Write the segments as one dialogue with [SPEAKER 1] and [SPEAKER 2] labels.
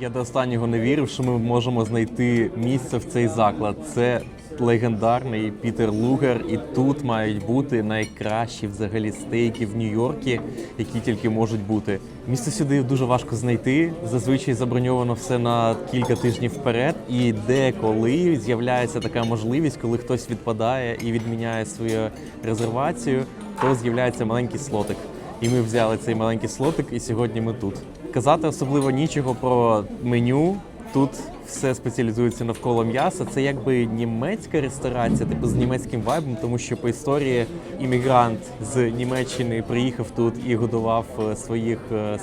[SPEAKER 1] Я до останнього не вірив, що ми можемо знайти місце в цей заклад. Це легендарний Пітер Лугер, і тут мають бути найкращі взагалі стейки в Нью-Йорку, які тільки можуть бути. Місце сюди дуже важко знайти. Зазвичай заброньовано все на кілька тижнів вперед. І деколи з'являється така можливість, коли хтось відпадає і відміняє свою резервацію, то з'являється маленький слотик. І ми взяли цей маленький слотик, і сьогодні ми тут. Казати особливо нічого про меню. Тут все спеціалізується навколо м'яса. Це якби німецька ресторація, типу з німецьким вайбом, тому що по історії іммігрант з Німеччини приїхав тут і годував е, своїх е,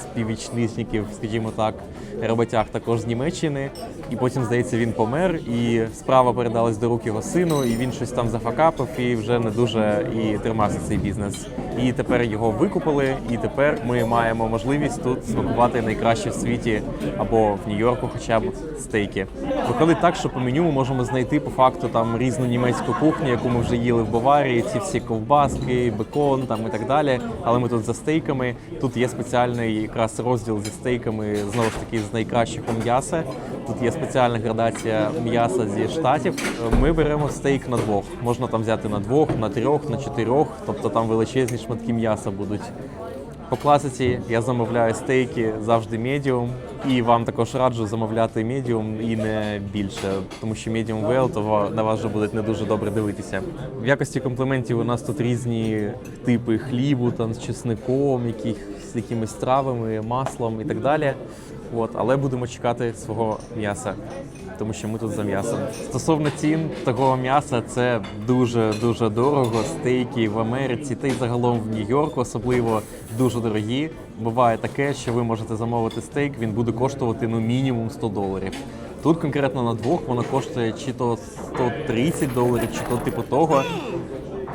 [SPEAKER 1] скажімо так, роботяг також з Німеччини. І потім, здається, він помер, і справа передалась до рук його сину, і він щось там зафакапив і вже не дуже і тримався цей бізнес. І тепер його викупили, і тепер ми маємо можливість тут смакувати найкраще в світі або в Нью-Йорку, хоча б стейки. Виходить так, що по меню ми можемо знайти по факту там різну німецьку кухню, яку ми вже їли в Баварії. Ці всі ковбаски, бекон там і так далі. Але ми тут за стейками. Тут є спеціальний якраз розділ зі стейками знову ж таки з найкращого м'яса. Тут є спеціальна градація м'яса зі штатів. Ми беремо стейк на двох. Можна там взяти на двох, на трьох, на чотирьох. Тобто там величезні шматки м'яса будуть. По класиці я замовляю стейки завжди медіум, і вам також раджу замовляти медіум і не більше, тому що медіум well, то на вас вже буде не дуже добре дивитися. В якості компліментів у нас тут різні типи хлібу, там з чесником, яких з якимись травами, маслом і так далі. От, але будемо чекати свого м'яса, тому що ми тут за м'ясом. Стосовно цін такого м'яса, це дуже дуже дорого. Стейки в Америці та й загалом в Нью-Йорку особливо дуже дорогі. Буває таке, що ви можете замовити стейк, він буде коштувати ну мінімум 100 доларів. Тут конкретно на двох воно коштує чи то 130 доларів, чи то типу того.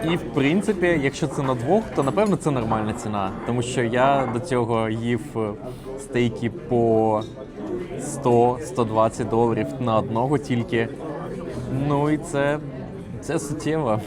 [SPEAKER 1] І в принципі, якщо це на двох, то напевно це нормальна ціна. Тому що я до цього їв е, стейки по 100-120 доларів на одного тільки. Ну і це, це суттєво.